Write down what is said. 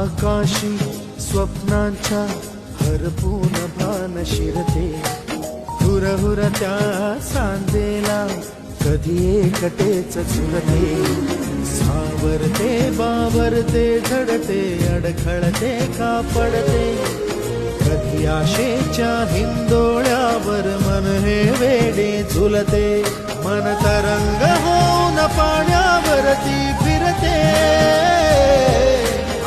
आकाशी स्वप्नांच्या हरपून भान शिरते. हुर हुर त्या सांजेला कधी एकटेच चुरते सावरते बावरते झडते अडखळते का पडते कधी आशेच्या हिंदोळ्यावर मन हे वेडे झुलते. मन तरंग होऊन पाण्यावरती